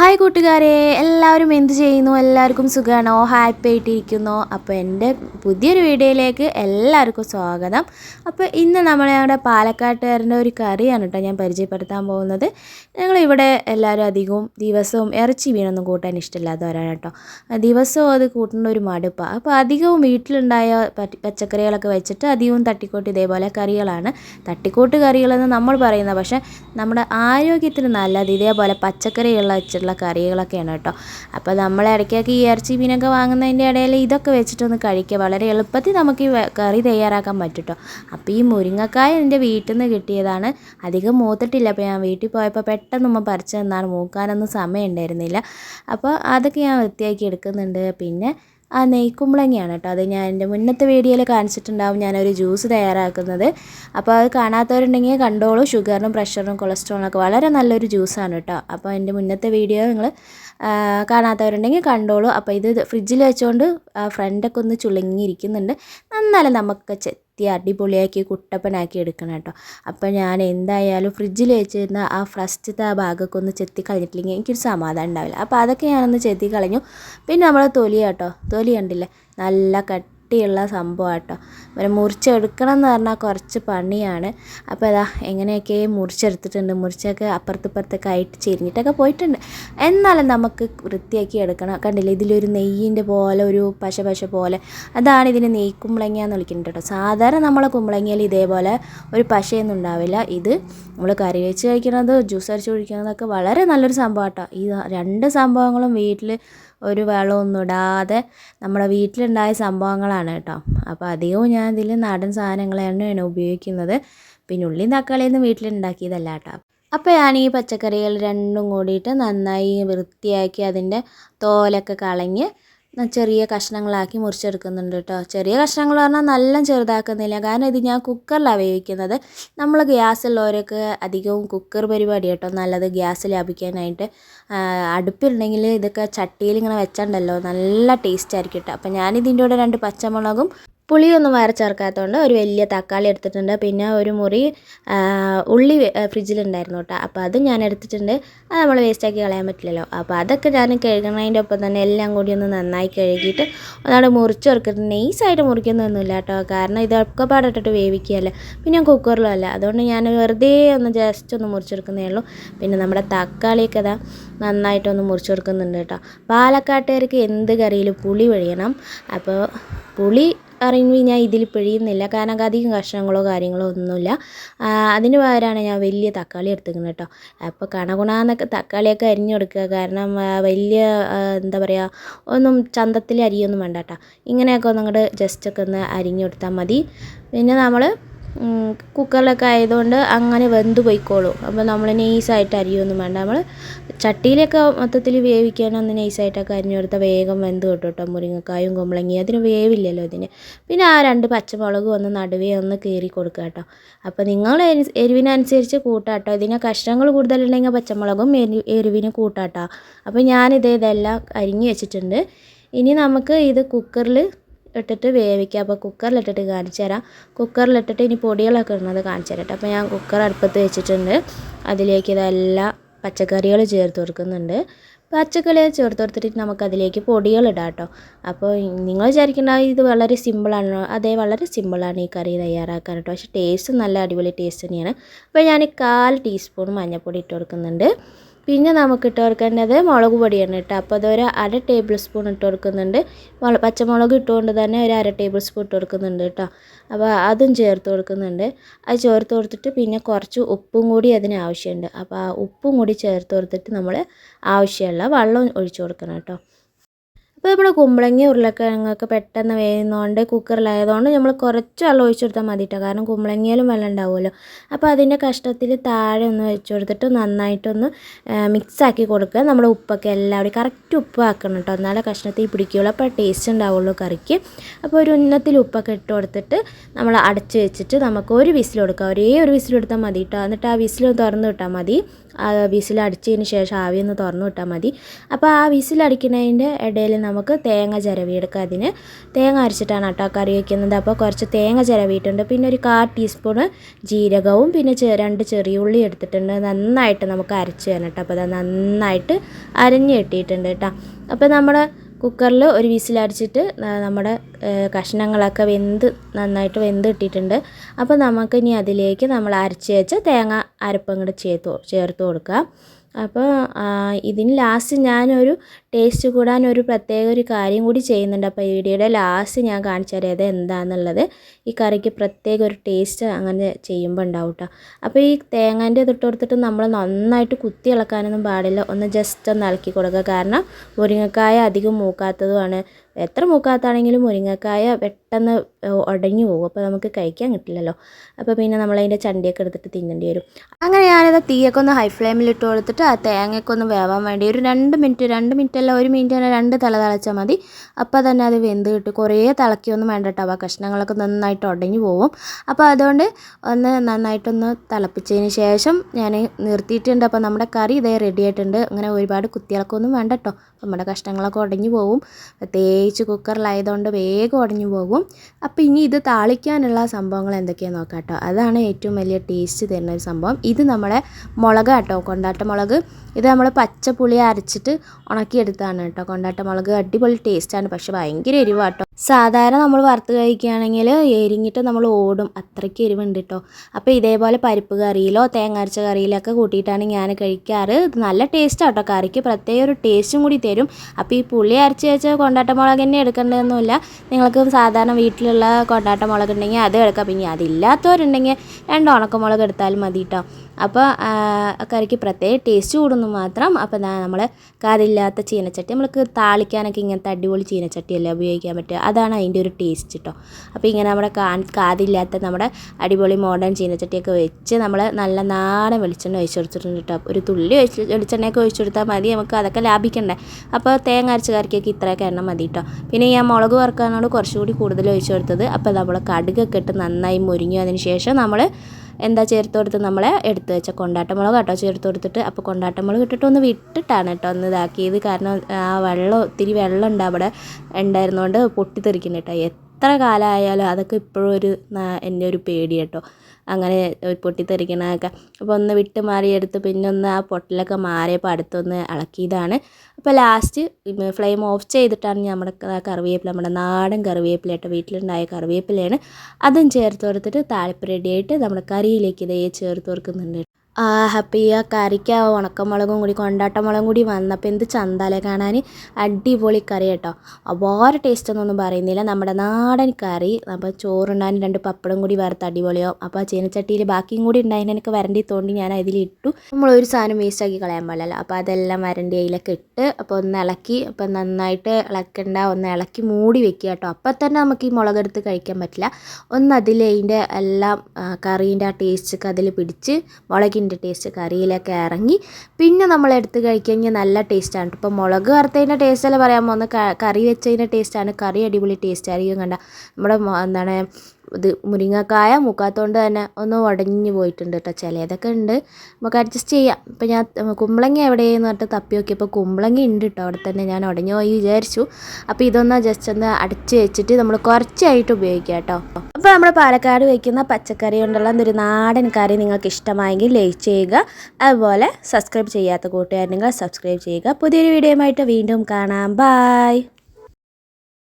Hi കൂട്ടുകാരെ. എല്ലാവരും എന്ത് ചെയ്യുന്നു? എല്ലാവർക്കും സുഖമാണോ ഹാപ്പി ആയിട്ടിരിക്കുന്നു. അപ്പോൾ എന്റെ പുതിയൊരു വീഡിയോയിലേക്ക് എല്ലാവർക്കും സ്വാഗതം. അപ്പോൾ ഇന്ന് നമ്മൾ ഞങ്ങളുടെ പാലക്കാട്ടുകാരന്റെ ഒരു കറിയാണ് കേട്ടോ ഞാൻ പരിചയപ്പെടുത്താൻ പോകുന്നത്. ഞങ്ങളിവിടെ എല്ലാവരും അധികവും ദിവസവും ഇറച്ചി വീണൊന്നും കൂട്ടാൻ ഇഷ്ടമില്ലാത്തവരാണ് കേട്ടോ. ദിവസവും അത് കൂട്ടുന്ന ഒരു മടുപ്പാണ് അപ്പോൾ അധികവും വീട്ടിലുണ്ടായ പച്ചക്കറികളൊക്കെ വെച്ചിട്ട് അധികവും തട്ടിക്കോട്ട് ഇതേപോലെ കറികളാണ്. തട്ടിക്കോട്ട് കറികളെന്ന് നമ്മൾ പറയുന്നത് പക്ഷേ നമ്മുടെ ആരോഗ്യത്തിന് നല്ലത് ഇതേപോലെ പച്ചക്കറികൾ വെച്ചിട്ടുള്ള കറികളൊക്കെയാണ് കേട്ടോ. അപ്പോൾ നമ്മൾ ഇടയ്ക്കൊക്കെ ഈ ഇറച്ചി മീനൊക്കെ വാങ്ങുന്നതിന്റെ ഇടയിൽ ഇതൊക്കെ വെച്ചിട്ടൊന്ന് കഴിക്കുക. വളരെ എളുപ്പത്തിൽ നമുക്ക് ഈ കറി തയ്യാറാക്കാൻ പറ്റും കേട്ടോ. അപ്പോൾ ഈ മുരിങ്ങക്കായ എന്റെ വീട്ടിൽ നിന്ന് കിട്ടിയതാണ്. അധികം മൂത്തിട്ടില്ല. അപ്പോൾ ഞാൻ വീട്ടിൽ പോയപ്പോൾ പെട്ടെന്ന് ഉമ്മ പറിച്ചു തന്നാണ്. മൂക്കാനൊന്നും സമയം ഉണ്ടായിരുന്നില്ല. അപ്പോൾ അതൊക്കെ ഞാൻ വൃത്തിയാക്കി എടുക്കുന്നുണ്ട്. പിന്നെ ആ നെയ്ക്കുമ്പളങ്ങയാണ് കേട്ടോ. അത് ഞാൻ എന്റെ മുന്നത്തെ വീഡിയോയിൽ കാണിച്ചിട്ടുണ്ടാവും. ഞാനൊരു ജ്യൂസ് തയ്യാറാക്കുന്നത്. അപ്പോൾ അത് കാണാത്തവരുണ്ടെങ്കിൽ കണ്ടോളൂ. ഷുഗറിനും പ്രഷറിനും കൊളസ്ട്രോളിനൊക്കെ വളരെ നല്ലൊരു ജ്യൂസാണ് കേട്ടോ. അപ്പോൾ എന്റെ മുന്നത്തെ വീഡിയോ നിങ്ങൾ കാണാത്തവരുണ്ടെങ്കിൽ കണ്ടോളൂ. അപ്പോൾ ഇത് ഫ്രിഡ്ജിൽ വെച്ചുകൊണ്ട് ഫ്രണ്ടൊക്കെ ഒന്ന് ചുളുങ്ങിയിരിക്കുന്നുണ്ട്. എന്നാലും നമുക്ക് ചെത്തി അടിപൊളിയാക്കി കുട്ടപ്പനാക്കി എടുക്കണം കേട്ടോ. അപ്പോൾ ഞാൻ എന്തായാലും ഫ്രിഡ്ജിൽ വെച്ചിരുന്ന ആ ഫസ്റ്റത്തെ ആ ഭാഗമൊക്കെ ഒന്ന് ചെത്തി കളഞ്ഞിട്ടില്ലെങ്കിൽ എനിക്കൊരു സമാധാനം ഉണ്ടാവില്ല. അപ്പോൾ അതൊക്കെ ഞാനൊന്ന് ചെത്തി കളഞ്ഞു. പിന്നെ നമ്മൾ തൊലി കേട്ടോ. തൊലി കണ്ടില്ലേ? നല്ല കട്ടിയുള്ള സംഭവം കേട്ടോ പിന്നെ മുറിച്ചെടുക്കണം എന്ന് പറഞ്ഞാൽ കുറച്ച് പണിയാണ്. അപ്പോൾ ഇതാ എങ്ങനെയൊക്കെ മുറിച്ചെടുത്തിട്ടുണ്ട് മുറിച്ചൊക്കെ അപ്പുറത്തിപ്പുറത്തൊക്കെ ആയിട്ട് ചെരിഞ്ഞിട്ടൊക്കെ പോയിട്ടുണ്ട്. എന്നാലും നമുക്ക് വൃത്തിയാക്കി എടുക്കണം. കണ്ടില്ലേ ഇതിലൊരു നെയ്യിന്റെ പോലെ ഒരു പശ പശ പോലെ. അതാണ് ഇതിന് നെയ്യ് കുമ്പളങ്ങ എന്ന് വിളിക്കുന്നത് കേട്ടോ. സാധാരണ നമ്മളെ കുമ്പളങ്ങയിൽ ഇതേപോലെ ഒരു പശയൊന്നും ഉണ്ടാവില്ല. ഇത് നമ്മൾ കറി വെച്ച് കഴിക്കുന്നത് ജ്യൂസ് അരച്ച് കുടിക്കുന്നതൊക്കെ വളരെ നല്ലൊരു സംഭവം കേട്ടോ ഈ രണ്ട് സംഭവങ്ങളും വീട്ടിൽ ഒരു വെള്ളമൊന്നും ഇടാതെ നമ്മുടെ വീട്ടിലുണ്ടായ സംഭവങ്ങളാണ് കേട്ടോ. അപ്പോൾ അധികവും ഞാൻ ഇതിൽ നാടൻ സാധനങ്ങൾ തന്നെയാണ് ഉപയോഗിക്കുന്നത്. പിന്നെ ഉള്ളിയും തക്കാളിയും വീട്ടിലുണ്ടാക്കിയതല്ല കേട്ടോ. അപ്പോൾ ഞാൻ ഈ പച്ചക്കറികൾ രണ്ടും കൂടിയിട്ട് നന്നായി വൃത്തിയാക്കി അതിന്റെ തോലൊക്കെ കളഞ്ഞ് ചെറിയ കഷ്ണങ്ങളാക്കി മുറിച്ചെടുക്കുന്നുണ്ട് കേട്ടോ ചെറിയ കഷ്ണങ്ങൾ പറഞ്ഞാൽ നല്ല ചെറുതാക്കുന്നില്ല. കാരണം ഇത് ഞാൻ കുക്കറിലാണ് വേവിക്കുന്നത്. നമ്മൾ ഗ്യാസുള്ളവരൊക്കെ അധികവും കുക്കർ പരിപാടി കേട്ടോ നല്ലത് ഗ്യാസ് ലാഭിക്കാനായിട്ട്. അടുപ്പിലുണ്ടെങ്കിൽ ഇതൊക്കെ ചട്ടിയിൽ ഇങ്ങനെ വെച്ചിട്ടുണ്ടല്ലോ നല്ല ടേസ്റ്റ് ആയിരിക്കും കേട്ടോ അപ്പോൾ ഞാനിതിന്റെ കൂടെ രണ്ട് പച്ചമുളകും പുളിയൊന്നും വരച്ചേർക്കാത്തതുകൊണ്ട് ഒരു വലിയ തക്കാളി എടുത്തിട്ടുണ്ട്. പിന്നെ ഒരു മുറി ഉള്ളി ഫ്രിഡ്ജിലുണ്ടായിരുന്നു കേട്ടോ. അപ്പോൾ അത് ഞാൻ എടുത്തിട്ടുണ്ട്. അത് നമ്മൾ വേസ്റ്റാക്കി കളയാൻ പറ്റില്ലല്ലോ. അപ്പോൾ അതൊക്കെ ഞാൻ കഴുകുന്നതിന്റെ ഒപ്പം തന്നെ എല്ലാം കൂടി ഒന്ന് നന്നായി കഴുകിയിട്ട് ഒന്നാണ് മുറിച്ച് ചേർക്കിട്ട് നൈസായിട്ട് മുറിക്കുന്നൊന്നുമില്ല കേട്ടോ. കാരണം ഇതൊക്കെ പാടിട്ടിട്ട് വേവിക്കുകയല്ല. പിന്നെ കുക്കറിലും അല്ല. അതുകൊണ്ട് ഞാൻ വെറുതെ ഒന്ന് ജസ്റ്റ് ഒന്ന് മുറിച്ചെടുക്കുന്നേ ഉള്ളൂ. പിന്നെ നമ്മുടെ തക്കാളിയൊക്കെ ഇതാ നന്നായിട്ടൊന്ന് മുറിച്ച് കൊടുക്കുന്നുണ്ട് കേട്ടോ. പാലക്കാട്ടുകാർക്ക് എന്ത് കറിയിലും പുളി വഴിയണം അപ്പോൾ പുളി അറിയുമ്പോൾ ഞാൻ ഇതിൽ പിഴിയുന്നില്ല. കാരണം അധികം കഷ്ണങ്ങളോ കാര്യങ്ങളോ ഒന്നുമില്ല. അതിന് പകരമാണ് ഞാൻ വലിയ തക്കാളി എടുത്തിരിക്കുന്നത് കേട്ടോ. അപ്പോൾ കണകുണാന്നൊക്കെ തക്കാളിയൊക്കെ അരിഞ്ഞു കൊടുക്കുക കാരണം വലിയ എന്താ പറയുക ഒന്നും ചന്തത്തിൽ അരിയൊന്നും വേണ്ട കേട്ടോ. ഇങ്ങനെയൊക്കെ ഒന്നും അങ്ങോട്ട് ജസ്റ്റൊക്കെ ഒന്ന് അരിഞ്ഞു കൊടുത്താൽ മതി. പിന്നെ നമ്മൾ കുക്കറിലൊക്കെ ആയതുകൊണ്ട് അങ്ങനെ വെന്ത് പോയിക്കോളും. അപ്പോൾ നമ്മൾ നൈസായിട്ട് അരിയൊന്നും വേണ്ട. നമ്മൾ ചട്ടിയിലൊക്കെ മൊത്തത്തിൽ വേവിക്കാനൊന്ന് നൈസായിട്ടൊക്കെ അരിഞ്ഞു കൊടുത്താൽ വേഗം വെന്ത് കിട്ടും കേട്ടോ മുരിങ്ങക്കായും കുമ്പളങ്ങയും. അതിന് വേവില്ലല്ലോ ഇതിന്. പിന്നെ ആ രണ്ട് പച്ചമുളകും ഒന്ന് നടുവേ ഒന്ന് കീറി കൊടുക്കുക കേട്ടോ. അപ്പോൾ നിങ്ങൾ എരി- എരിവിനനുസരിച്ച് കൂട്ടാട്ടോ ഇതിന് കഷ്ണങ്ങൾ കൂടുതലുണ്ടെങ്കിൽ പച്ചമുളകും എരി എരിവിന് കൂട്ടാട്ടോ അപ്പോൾ ഞാനിത് ഇതെല്ലാം അരിഞ്ഞു വെച്ചിട്ടുണ്ട്. ഇനി നമുക്ക് ഇത് കുക്കറിൽ ഇട്ടിട്ട് വേവിക്കുക. അപ്പോൾ കുക്കറിലിട്ടിട്ട് കാണിച്ചു തരാം. കുക്കറിലിട്ടിട്ട് ഇനി പൊടികളൊക്കെ ഇടുന്നത് കാണിച്ചു തരാം അപ്പോൾ ഞാൻ കുക്കർ അടുപ്പത്ത് വെച്ചിട്ടുണ്ട്. അതിലേക്ക് ഇതെല്ലാം പച്ചക്കറികൾ ചേർത്ത് കൊടുക്കുന്നുണ്ട്. പച്ചക്കറികൾ ചേർത്ത് കൊടുത്തിട്ട് നമുക്കതിലേക്ക് പൊടികൾ ഇടാം കേട്ടോ അപ്പോൾ നിങ്ങൾ വിചാരിക്കേണ്ട ഇത് വളരെ സിമ്പിളാണ് അതേ വളരെ സിമ്പിളാണ് ഈ കറി തയ്യാറാക്കാൻ കേട്ടോ പക്ഷേ ടേസ്റ്റ് നല്ല അടിപൊളി ടേസ്റ്റ് തന്നെയാണ്. അപ്പോൾ ഞാൻ കാൽ ടീസ്പൂൺ മഞ്ഞൾപ്പൊടി ഇട്ട് കൊടുക്കുന്നുണ്ട്. പിന്നെ നമുക്ക് ഇട്ട് കൊടുക്കേണ്ടത് മുളക് പൊടിയാണ് കേട്ടോ. അപ്പോൾ അതൊരു അര ടേബിൾ സ്പൂൺ ഇട്ട് കൊടുക്കുന്നുണ്ട്. പച്ചമുളക് ഇട്ടുകൊണ്ട് തന്നെ ഒരു അര ടേബിൾ സ്പൂൺ ഇട്ട് കൊടുക്കുന്നുണ്ട് കേട്ടോ. അപ്പോൾ അതും ചേർത്ത് കൊടുക്കുന്നുണ്ട്. അത് ചേർത്ത് കൊടുത്തിട്ട് പിന്നെ കുറച്ച് ഉപ്പും കൂടി അതിന് ആവശ്യമുണ്ട്. അപ്പോൾ ആ ഉപ്പും കൂടി ചേർത്ത് കൊടുത്തിട്ട് നമ്മൾ ആവശ്യമുള്ള വെള്ളം ഒഴിച്ചു കൊടുക്കണം കേട്ടോ. അപ്പോൾ നമ്മുടെ കുമ്പളങ്ങി ഉരുളക്കിഴങ്ങൊക്കെ പെട്ടെന്ന് വേകുന്നതുകൊണ്ട് കുക്കറിലായതുകൊണ്ട് നമ്മൾ കുറച്ച് വെള്ളം ഒഴിച്ചു കൊടുത്താൽ മതി കേട്ടോ കാരണം കുമ്പളങ്ങിയാലും വെള്ളം ഉണ്ടാവുമല്ലോ. അപ്പോൾ അതിന്റെ കഷ്ടത്തിൽ താഴെ ഒന്ന് വെച്ച് കൊടുത്തിട്ട് നന്നായിട്ടൊന്ന് മിക്സാക്കി കൊടുക്കുക. നമ്മൾ ഉപ്പൊക്കെ എല്ലാവരും കറക്റ്റ് ഉപ്പ് ആക്കണം കേട്ടോ എന്നാലേ കഷ്ണത്തിൽ പിടിക്കുകയുള്ളൂ അപ്പോൾ ടേസ്റ്റ് ഉണ്ടാവുള്ളൂ കറിക്ക്. അപ്പോൾ ഒരു ഉന്നത്തിൽ ഉപ്പൊക്കെ ഇട്ട് കൊടുത്തിട്ട് നമ്മൾ അടച്ച് വെച്ചിട്ട് നമുക്ക് ഒരു വിസിൽ കൊടുക്കുക ഒരേ ഒരു വിസിൽ കൊടുത്താൽ മതി കേട്ടോ എന്നിട്ട് ആ വിസിൽ തുറന്ന് വിട്ടാൽ മതി. ആ വിസിലടിച്ചതിന് ശേഷം ആവി ഒന്ന് തുറന്നു വിട്ടാൽ മതി. അപ്പോൾ ആ വിസിൽ വിസിലടിക്കുന്നതിന്റെ ഇടയിൽ നമുക്ക് തേങ്ങ ചിരവിയെടുക്കുക അതിന്. തേങ്ങ അരച്ചിട്ടാണ് കേട്ടോ കറി വയ്ക്കുന്നത് അപ്പോൾ കുറച്ച് തേങ്ങ ചിരവിയിട്ടുണ്ട്. പിന്നെ ഒരു കാ ടീസ്പൂണ് ജീരകവും പിന്നെ രണ്ട് ചെറിയ ഉള്ളി എടുത്തിട്ടുണ്ട്. നന്നായിട്ട് നമുക്ക് അരച്ച് തരണം കേട്ടോ. അപ്പോൾ അത് നന്നായിട്ട് അരഞ്ഞ് കിട്ടിയിട്ടുണ്ട് കേട്ടോ. അപ്പോൾ നമ്മൾ കുക്കറിൽ ഒരു വിസിലടിച്ചിട്ട് നമ്മുടെ കഷ്ണങ്ങളൊക്കെ വെന്ത് നന്നായിട്ട് വെന്ത് കിട്ടിയിട്ടുണ്ട്. അപ്പോൾ നമുക്ക് ഇനി അതിലേക്ക് നമ്മൾ അരച്ച് വെച്ച തേങ്ങ അരപ്പങ്ങൾ ചേർത്ത് ചേർത്ത് കൊടുക്കുക അപ്പോൾ ഇതിന് ലാസ്റ്റ് ഞാനൊരു ടേസ്റ്റ് കൂടാൻ ഒരു പ്രത്യേക ഒരു കാര്യം കൂടി ചെയ്യുന്നുണ്ട്. അപ്പോൾ ഈ വീഡിയോയുടെ ലാസ്റ്റ് ഞാൻ കാണിച്ചു തരാം അത് എന്താണെന്നുള്ളത് ഈ കറിക്ക് പ്രത്യേക ഒരു ടേസ്റ്റ് അങ്ങനെ ചെയ്യുമ്പോൾ ഉണ്ടാവും കേട്ടോ അപ്പോൾ ഈ തേങ്ങേന്റെ തൊട്ട് കൊടുത്തിട്ട് നമ്മൾ നന്നായിട്ട് കുത്തി ഇളക്കാനൊന്നും പാടില്ല. ഒന്ന് ജസ്റ്റ് ഒന്ന് ഇളക്കി കൊടുക്കുക. കാരണം മുരിങ്ങക്കായ അധികം മൂക്കാത്തതുമാണ്. എത്ര മൂക്കാത്താണെങ്കിലും മുരിങ്ങക്കായ പെട്ടെന്ന് ഉടഞ്ഞു പോകും. അപ്പോൾ നമുക്ക് കഴിക്കാൻ കിട്ടില്ലല്ലോ. അപ്പോൾ പിന്നെ നമ്മളതിന്റെ ചണ്ടിയൊക്കെ എടുത്തിട്ട് തിന്നേണ്ടി വരും. അങ്ങനെ ഞാനത് തീയൊക്കെ ഒന്ന് ഹൈ ഫ്ലെയിമിൽ ഇട്ട് കൊടുത്തിട്ട് ആ തേങ്ങയൊക്കെ ഒന്ന് വേവാൻ വേണ്ടി ഒരു രണ്ട് മിനിറ്റ് രണ്ട് മിനിറ്റ് അല്ല ഒരു മിനിറ്റ് തന്നെ രണ്ട് തല തിളച്ചാൽ മതി. അപ്പോൾ തന്നെ അത് വെന്ത് കിട്ടും. കുറേ തിളക്കിയൊന്നും വേണ്ട കേട്ടോ. ആ കഷ്ണങ്ങളൊക്കെ നന്നായിട്ട് ഉടഞ്ഞു പോകും. അപ്പോൾ അതുകൊണ്ട് ഒന്ന് നന്നായിട്ടൊന്ന് തിളപ്പിച്ചതിന് ശേഷം ഞാൻ നിർത്തിയിട്ടുണ്ട്. അപ്പോൾ നമ്മുടെ കറി ഇതേ റെഡി ആയിട്ടുണ്ട്. അങ്ങനെ ഒരുപാട് കുത്തിയിളക്കൊന്നും വേണ്ട കേട്ടോ. നമ്മുടെ കഷ്ണങ്ങളൊക്കെ ഉടഞ്ഞു പോകും. പ്രത്യേകിച്ച് കുക്കറിലായതുകൊണ്ട് വേഗം ഉടഞ്ഞു പോകും. അപ്പോൾ ഇനി ഇത് താളിക്കാനുള്ള സംഭവങ്ങൾ എന്തൊക്കെയാണെന്ന് നോക്കാം കേട്ടോ. അതാണ് ഏറ്റവും വലിയ ടേസ്റ്റ് തരുന്ന ഒരു സംഭവം. ഇത് നമ്മളെ മുളക് കേട്ടോ കൊണ്ടാട്ട മുളക്. ഇത് നമ്മൾ പച്ചപ്പുളി അരച്ചിട്ട് ഉണക്കിയെടുത്താണ് കേട്ടോ. കൊണ്ടാട്ട മുളക് അടിപൊളി ടേസ്റ്റാണ് പക്ഷേ ഭയങ്കര എരിവാട്ടോ സാധാരണ നമ്മൾ വറുത്ത് കഴിക്കുകയാണെങ്കിൽ എരിഞ്ഞിട്ട് നമ്മൾ ഓടും. അത്രയ്ക്ക് എരിവുണ്ട് കേട്ടോ അപ്പോൾ ഇതേപോലെ പരിപ്പ് കറിയിലോ തേങ്ങ അരച്ച കറിയിലൊക്കെ കൂട്ടിയിട്ടാണ് ഞാൻ കഴിക്കാറ്. നല്ല ടേസ്റ്റ് കേട്ടോ കറിക്ക് പ്രത്യേക ഒരു ടേസ്റ്റും കൂടി തരും. അപ്പോൾ ഈ പുളി അരച്ച് വെച്ച കൊണ്ടാട്ട മുളക് തന്നെ എടുക്കേണ്ടതൊന്നുമില്ല. നിങ്ങൾക്ക് സാധാരണ വീട്ടിലുള്ള കൊണ്ടാട്ട മുളക് ഉണ്ടെങ്കിൽ അത് എടുക്കാം. പിന്നെ അതില്ലാത്തവരുണ്ടെങ്കിൽ രണ്ട് ഉണക്കമുളക് എടുത്താലും മതി കേട്ടോ അപ്പോൾ കറിക്ക് പ്രത്യേക ടേസ്റ്റ് കൂടുന്നു മാത്രം. അപ്പോൾ നമ്മൾ കറിയില്ലാത്ത ചീനച്ചട്ടി നമ്മൾക്ക് താളിക്കാനൊക്കെ ഇങ്ങനത്തെ അടിപൊളി ചീനച്ചട്ടിയല്ലേ ഉപയോഗിക്കാൻ പറ്റുക? അതാണ് അതിന്റെ ഒരു ടേസ്റ്റ് കേട്ടോ അപ്പോൾ ഇങ്ങനെ നമ്മുടെ കാ കാതില്ലാത്ത നമ്മുടെ അടിപൊളി മോഡേൺ ചീനച്ചട്ടിയൊക്കെ വെച്ച് നമ്മൾ നല്ല നാടൻ വെളിച്ചെണ്ണ ഒഴിച്ചു കൊടുത്തിട്ടുണ്ട് കേട്ടോ ഒരു തുള്ളി ഒഴിച്ച് വെളിച്ചെണ്ണയൊക്കെ ഒഴിച്ചു കൊടുത്താൽ മതി നമുക്ക് അതൊക്കെ ലാഭിക്കണ്ടേ? അപ്പോൾ തേങ്ങ അരച്ച കറിക്കൊക്കെ ഇത്രയൊക്കെ എണ്ണ മതി കേട്ടോ പിന്നെ ഞാൻ മുളക് വറുക്കാനാണ് കുറച്ചുകൂടി കൂടുതൽ ഒഴിച്ചു കൊടുത്തത് അപ്പോൾ നമ്മൾ കടുകൊക്കെ ഇട്ട് നന്നായി മുരിഞ്ഞു അതിന് ശേഷം നമ്മൾ എന്താ ചേർത്ത് കൊടുത്ത് നമ്മളെ എടുത്ത് വെച്ച. കൊണ്ടാട്ടമുളക് കേട്ടോ ചേർത്ത് കൊടുത്തിട്ട്. അപ്പോൾ കൊണ്ടാട്ടമുളക് ഇട്ടിട്ട് ഒന്ന് വിട്ടിട്ടാണ് കേട്ടോ ഒന്ന് ഇതാക്കിയത്. കാരണം ആ വെള്ളം ഒത്തിരി വെള്ളം ഉണ്ട് അവിടെ ഉണ്ടായിരുന്നതുകൊണ്ട് പൊട്ടിത്തെറിക്കുന്നുണ്ട് കേട്ടോ. എത്ര കാലമായാലും അതൊക്കെ ഇപ്പോഴും ഒരു എന്റെ ഒരു പേടി കേട്ടോ. അങ്ങനെ പൊട്ടിത്തെറിക്കണതൊക്കെ. അപ്പോൾ ഒന്ന് വിട്ട് മാറിയെടുത്ത് പിന്നെ ഒന്ന് ആ പൊട്ടലൊക്കെ മാറിയപ്പോൾ അടുത്തൊന്ന് ഇളക്കിയതാണ്. അപ്പോൾ ലാസ്റ്റ് ഫ്ലെയിം ഓഫ് ചെയ്തിട്ടാണ് നമ്മുടെ കറിവേപ്പില നമ്മുടെ നാടൻ കറിവേപ്പില കേട്ടോ വീട്ടിലുണ്ടായ കറിവേപ്പിലയാണ്. അതും ചേർത്ത് കൊടുത്തിട്ട് താളിപ്പ് റെഡിയായിട്ട് നമ്മുടെ കറിയിലേക്ക് ഇതേ ചേർത്ത് കൊടുക്കുന്നുണ്ട്. ഹാപ്പി ആ കറിക്ക് ആ ഉണക്കമുളകും കൂടി കൊണ്ടാട്ടമുളകും കൂടി വന്നപ്പോൾ എന്ത് ചന്താലേ കാണാൻ അടിപൊളി കറി കേട്ടോ. അപാര ടേസ്റ്റ് ഒന്നും പറയുന്നില്ല. നമ്മുടെ നാടൻ കറി അപ്പോൾ ചോറുണ്ടാൻ രണ്ട് പപ്പടം കൂടി വറുത്ത് അടിപൊളിയാവും. അപ്പോൾ ആ ചീനച്ചട്ടിയിൽ ബാക്കിയും കൂടി ഉണ്ടായതിന് എനിക്ക് വരണ്ടി തോണ്ടി ഞാൻ അതിലിട്ടു. നമ്മൾ ഒരു സാധനം വേസ്റ്റാക്കി കളയാൻ പാടില്ല അപ്പോൾ അതെല്ലാം വരണ്ടി അതിലൊക്കെ ഇട്ട് അപ്പോൾ ഒന്ന് ഇളക്കി അപ്പോൾ നന്നായിട്ട് ഇളക്കണ്ട ഒന്ന് ഇളക്കി മൂടി വെക്കുക കേട്ടോ. അപ്പോൾ തന്നെ നമുക്ക് ഈ മുളകെടുത്ത് കഴിക്കാൻ പറ്റില്ല. ഒന്ന് അതിൽ അതിന്റെ എല്ലാം കറീന്റെ ആ ടേസ്റ്റൊക്കെ അതിൽ പിടിച്ച് മുളകിന്റെ അതിന്റെ ടേസ്റ്റ് കറിയിലൊക്കെ ഇറങ്ങി. പിന്നെ നമ്മൾ എടുത്ത് കഴിക്കുകയെങ്കിൽ നല്ല ടേസ്റ്റാണ് ഇപ്പോൾ മുളക് വറുത്തതിന്റെ അല്ല പറയാൻ പോകുന്നത്? കറി വെച്ചതിന്റെ ടേസ്റ്റാണ് കറി അടിപൊളി ടേസ്റ്റായിരിക്കും കണ്ട. നമ്മുടെ എന്താണ് ഇത് മുരിങ്ങക്കായ മുക്കാത്തോണ്ട് തന്നെ ഒന്ന് ഉടഞ്ഞു പോയിട്ടുണ്ട് കേട്ടോ ചിലതൊക്കെ ഉണ്ട് നമുക്ക് അഡ്ജസ്റ്റ് ചെയ്യാം. ഇപ്പം ഞാൻ കുമ്പളങ്ങ എവിടെയെന്ന് പറഞ്ഞിട്ട് തപ്പി നോക്കിയപ്പോൾ കുമ്പളങ്ങ ഉണ്ട് കേട്ടോ അവിടെ തന്നെ ഞാൻ ഉടഞ്ഞു പോയി വിചാരിച്ചു. അപ്പോൾ ഇതൊന്ന് ജസ്റ്റ് ഒന്ന് അടച്ച് വെച്ചിട്ട് നമ്മൾ കുറച്ചായിട്ട് ഉപയോഗിക്കാം കേട്ടോ അപ്പോൾ നമ്മൾ പാലക്കാട് വയ്ക്കുന്ന പച്ചക്കറി കൊണ്ടുള്ള ഒരു നാടൻ കറി നിങ്ങൾക്ക് ഇഷ്ടമായെങ്കിൽ ലൈക്ക് ചെയ്യുക. അതുപോലെ സബ്സ്ക്രൈബ് ചെയ്യാത്ത കൂട്ടുകാരുണ്ടെങ്കിൽ സബ്സ്ക്രൈബ് ചെയ്യുക. പുതിയൊരു വീഡിയോയുമായിട്ട് വീണ്ടും കാണാം. ബായ്